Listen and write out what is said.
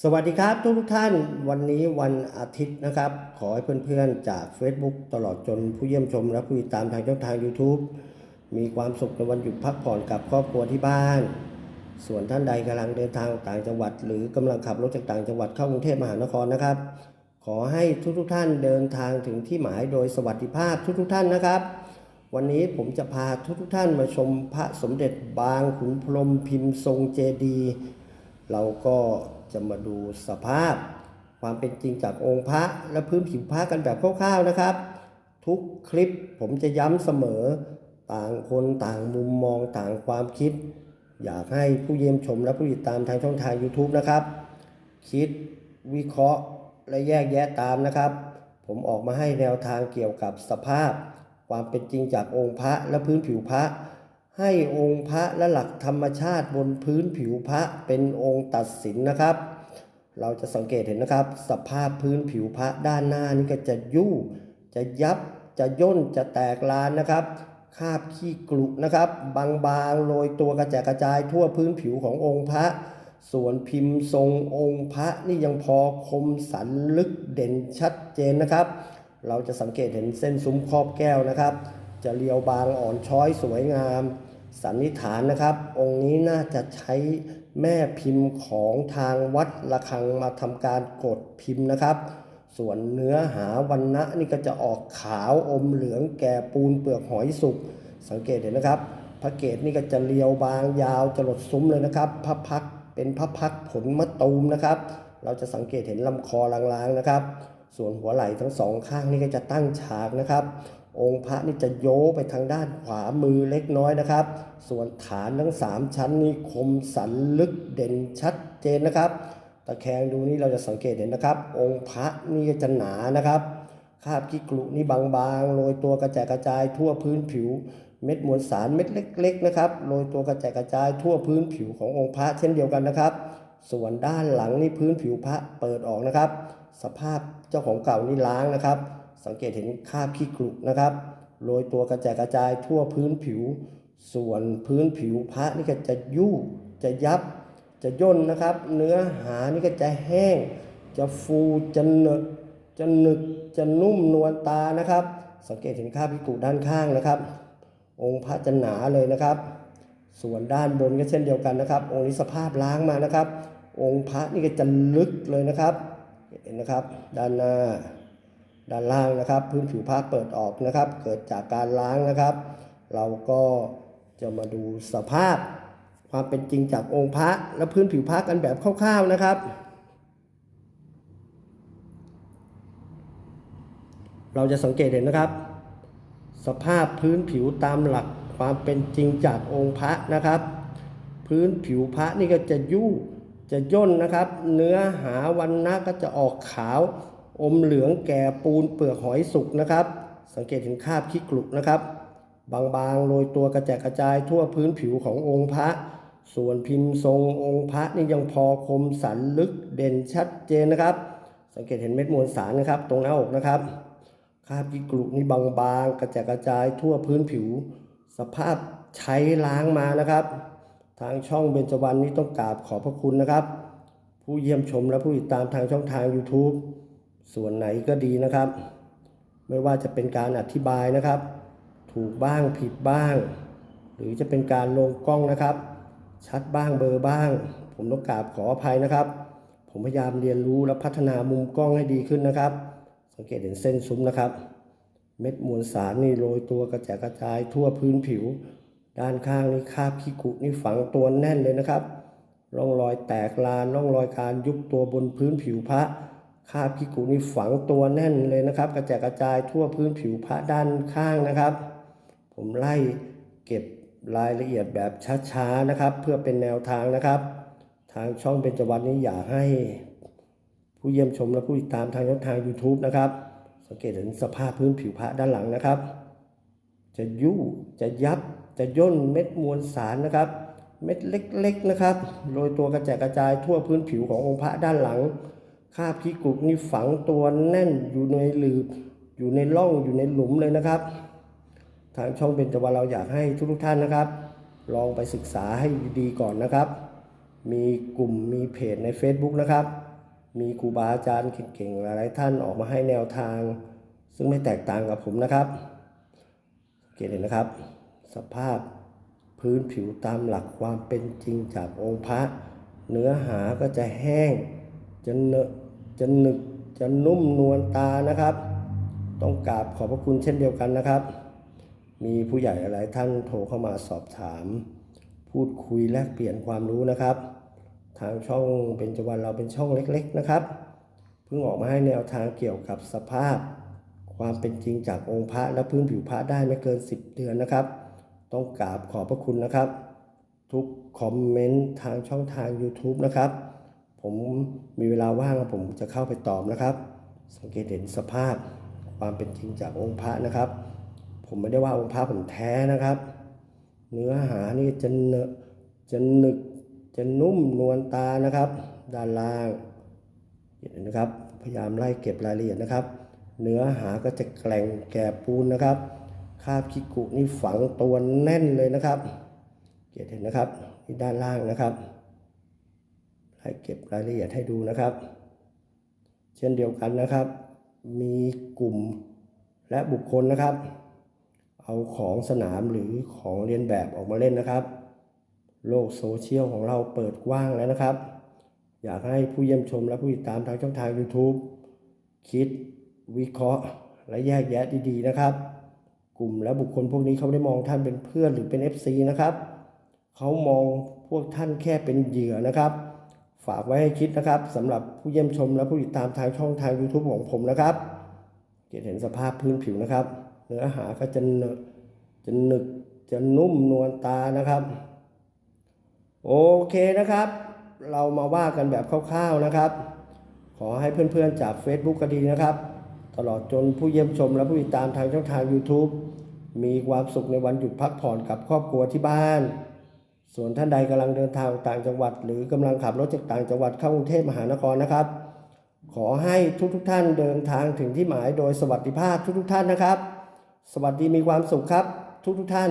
สวัสดีครับทุกทุกท่านวันนี้วันอาทิตย์นะครับ ขอให้เพื่อนๆจาก Facebook ตลอดจนผู้เยี่ยมชม และผู้ติดตามทางช่องทาง YouTube มีความสุขในวันหยุดพักผ่อนกับครอบครัวที่บ้าน ส่วนท่านใดกำลังเดินทางต่างจังหวัด หรือกำลังขับรถจากต่างจังหวัดเข้ากรุงเทพมหานครนะครับ ขอให้ทุกๆท่านเดินทางถึงที่หมายโดยสวัสดิภาพทุกๆท่านนะครับ วันนี้ผมจะพาทุกๆท่านมาชมพระสมเด็จบางขุนพรหมพิมพ์ทรงเจดีย์ เราก็จะมาดูสภาพ ความเป็นจริงจากองค์พระและพื้นผิวพระกันแบบคร่าวๆนะครับ ทุกคลิปผมจะย้ำเสมอต่างคนต่างมุมมองต่างความคิด อยากให้ผู้เยี่ยมชมและผู้ติดตามทางช่องทาง YouTube นะครับ คิดวิเคราะห์และแยกแยะตามนะครับ ผมออกมาให้แนวทางเกี่ยวกับสภาพ ความเป็นจริงจากองค์พระและพื้นผิวพระ ให้องค์พระและหลักธรรมชาติบนพื้นผิวพระเป็นองค์ตัดสินนะครับ เราจะสังเกตเห็นนะครับ สภาพพื้นผิวพระด้านหน้านี่ก็จะยู่จะยับจะย่นจะแตกลานนะครับคาบขี้กลุนะครับ บางๆโรยตัวกระจายกระจายทั่วพื้นผิวขององค์พระ ส่วนพิมพ์ทรงองค์พระนี่ยังพอคมสันลึกเด่นชัดเจนนะครับ เราจะสังเกตเห็นเส้นซุ้มครอบแก้วนะครับ จะเรียวบางอ่อนช้อยสวยงาม สันนิษฐานนะครับ องค์นี้น่าจะใช้แม่พิมพ์ของทางวัดระฆังมาทำการกดพิมพ์นะครับ ส่วนเนื้อหาวันนะนี่ก็จะออกขาวอมเหลืองแก่ปูนเปลือกหอยสุก สังเกตเห็นนะครับ พระเกศนี่ก็จะเรียวบางยาวจะหลดซุ้มเลยนะครับ พระพักเป็นพระพักผลมะตูมนะครับ เราจะสังเกตเห็นลำคอลางๆนะครับ ส่วนหัวไหล่ทั้งสองข้างนี่ก็จะตั้งฉากนะครับ องค์พระนี่จะโยไปทางด้านขวามือเล็กน้อยนะครับ ส่วนฐานทั้งสามชั้นนี่คมสันลึกเด่นชัดเจนนะครับ ตะแคงดูนี่เราจะสังเกตเห็นนะครับ องค์พระนี่จะหนานะครับคาบขี้กลุนี่บางๆโรยตัวกระจายกระจายทั่วพื้นผิว เม็ดมวลสารเม็ดเล็ก ๆ นะครับโรยตัวกระจายกระจายทั่วพื้นผิวขององค์พระเช่นเดียวกันนะครับ ส่วนด้านหลังนี่พื้นผิวพระเปิดออกนะครับ สภาพเจ้าของเก่านี่ล้างนะครับ สังเกตเห็นคราบขี้กลุนะครับโรยตัวกระจายกระจายทั่วพื้นผิว ส่วนพื้นผิวพระนี่ก็จะยุ่จะยับจะย่นนะครับ เนื้อหานี่ก็จะแห้ง จะฟูจะเหนอะจะหนึกจะนุ่มนวลตานะครับ สังเกตเห็นคราบพิกุด้านข้างนะครับ องค์พระจะหนาเลยนะครับ ส่วนด้านบนก็เช่นเดียวกันนะครับ องค์นี้สภาพล้างมานะครับ องค์พระนี่ก็จะลึกเลยนะครับ เห็นนะครับ ด้านหน้า ด้านล่างนะครับ พื้นผิวพระเปิดออกนะครับ เกิดจากการล้างนะครับ เราก็จะมาดูสภาพความเป็นจริงจากองค์พระและพื้นผิวพระกันแบบคร่าวๆนะครับ เราจะสังเกตเห็นนะครับ สภาพพื้นผิวตามหลักความเป็นจริงจากองค์พระนะครับ พื้นผิวพระนี่ก็จะยู่จะย่นนะครับ เนื้อหาวันนะก็จะออกขาว อมเหลืองแก่ปูนเปลือกหอยสุกนะครับ สังเกตเห็นคราบขี้กลุนะครับ บางๆโรยตัวกระจายกระจายทั่วพื้นผิวขององค์พระ ส่วนพิมพ์ทรงองค์พระนี่ยังพอคมสันลึกเด่นชัดเจนนะครับ สังเกตเห็นเม็ดมวลสารนะครับ ตรงหน้าอกนะครับคราบขี้กลุนี่บางๆ กระจายกระจายทั่วพื้นผิว สภาพใช้ล้างมานะครับ ทางช่องเบญจวรรณนี้ต้องกราบขอบพระคุณนะครับ ผู้เยี่ยมชมและผู้ติดตามทางช่องทาง YouTube ส่วนไหนก็ดีนะครับ ไม่ว่าจะเป็นการอธิบายนะครับ ถูกบ้างผิดบ้าง หรือจะเป็นการลงกล้องนะครับ ชัดบ้างเบลอร์บ้าง ผมต้องกราบขออภัยนะครับ ผมพยายามเรียนรู้และพัฒนามุมกล้องให้ดีขึ้นนะครับ สังเกตเห็นเส้นซุ้มนะครับ เม็ดมวลสารนี่โรยตัวกระจายกระจายทั่วพื้นผิว ด้านข้างนี่คาบขี้กุนี่ฝังตัวแน่นเลยนะครับร่องรอยแตกลานร่องรอยการยุบตัวบนพื้นผิวพระ คราบขี้กุนี่ฝังตัวแน่นเลยนะครับ กระจายกระจายทั่วพื้นผิวพระด้านข้างนะครับ ผมไล่เก็บรายละเอียดแบบช้าๆนะครับ เพื่อเป็นแนวทางนะครับ ทางช่องเบญจวรรณนี้อยากให้ผู้เยี่ยมชมและผู้ติดตามทางช่องทาง YouTube นะครับ สังเกตเห็นสภาพพื้นผิวพระด้านหลังนะครับ จะยุ่จะยับจะย่นเม็ดมวลสารนะครับ เม็ดเล็กๆนะครับโรยตัวกระจายกระจายทั่วพื้นผิวขององค์พระด้านหลัง คาบขี้กรุกนี่ฝังตัวแน่นอยู่ในหลืบอยู่ในร่องอยู่ในหลุมเลยนะครับ ทางช่องเบญจวรรณเราอยากให้ทุกท่านนะครับ ลองไปศึกษาให้ดีก่อนนะครับ มีกลุ่มมีเพจใน Facebook นะครับ มีครูบาอาจารย์เก่งๆหลายๆท่านออกมาให้แนวทาง ซึ่งไม่แตกต่างกับผมนะครับสังเกตเห็นนะครับ สภาพพื้นผิวตามหลักความเป็นจริงจากองค์พระ เนื้อหาก็จะแห้งจะเนอะ จะหนึกจะนุ่มนวลตานะครับ ต้องกราบขอบพระคุณเช่นเดียวกันนะครับ มีผู้ใหญ่หลายท่านโทรเข้ามาสอบถาม พูดคุยแลกเปลี่ยนความรู้นะครับ ทางช่องเป็นจวันเราเป็นช่องเล็ก ๆนะครับเพิ่งออกมาให้แนวทางเกี่ยวกับสภาพ ความเป็นจริงจากองค์พระและพื้นผิวพระได้ไม่เกิน 10 เดือนนะครับ ต้องกราบขอบพระคุณนะครับ ทุกคอมเมนต์ทางช่องทาง YouTube นะครับ ผมมีเวลาว่างผมจะเข้าไปตอบนะครับ สังเกตเห็นสภาพความเป็นจริงจากองค์พระนะครับ ผมไม่ได้ว่าองค์พระผมแท้นะครับ เนื้อหานี่จะเนอจะหนึกจะนุ่มนวลตานะครับ ด้านล่างเห็นนะครับ พยายามไล่เก็บรายละเอียดนะครับ เนื้อหาก็จะแกล่งแก่ปูนนะครับคาบคิกุนี่ฝังตัวแน่นเลยนะครับเห็นนะครับที่ด้านล่างนะครับ ให้เก็บรายละเอียดให้ดูนะครับ เช่นเดียวกันนะครับ มีกลุ่มและบุคคลนะครับ เอาของสนามหรือของเรียนแบบออกมาเล่นนะครับ โลกโซเชียลของเราเปิดกว้างแล้วนะครับ อยากให้ผู้เยี่ยมชมและผู้ติดตามทางช่องทาง YouTube คิดวิเคราะห์และแยกแยะดีๆนะครับ กลุ่มและบุคคลพวกนี้เขาไม่ได้มองท่านเป็นเพื่อนหรือเป็น FC นะครับ เขามองพวกท่านแค่เป็นเหยื่อนะครับ ฝากไว้ให้คิดนะครับสำหรับผู้เยี่ยมชมและผู้ติดตามทางช่องทาง YouTube ของผมนะครับจะเห็นสภาพพื้นผิวนะครับ เนื้อหาก็จะเนอะจะหนึกจะนุ่มนวลตานะครับ โอเคนะครับ เรามาว่ากันแบบคร่าวๆนะครับ ขอให้เพื่อนๆจาก Facebook ก็ดีนะครับ ตลอดจนผู้เยี่ยมชมและผู้ติดตามทางช่องทาง YouTube มีความสุขในวันหยุดพักผ่อนกับครอบครัวที่บ้าน ส่วนท่านใดกำลังเดินทางต่างจังหวัด หรือกำลังขับรถจากต่างจังหวัดเข้ากรุงเทพมหานครนะครับ ขอให้ทุกๆทท่านเดินทางถึงที่หมายโดยสวัสดิภาพทุกๆทท่านนะครับ สวัสดีมีความสุขครับทุกๆทท่าน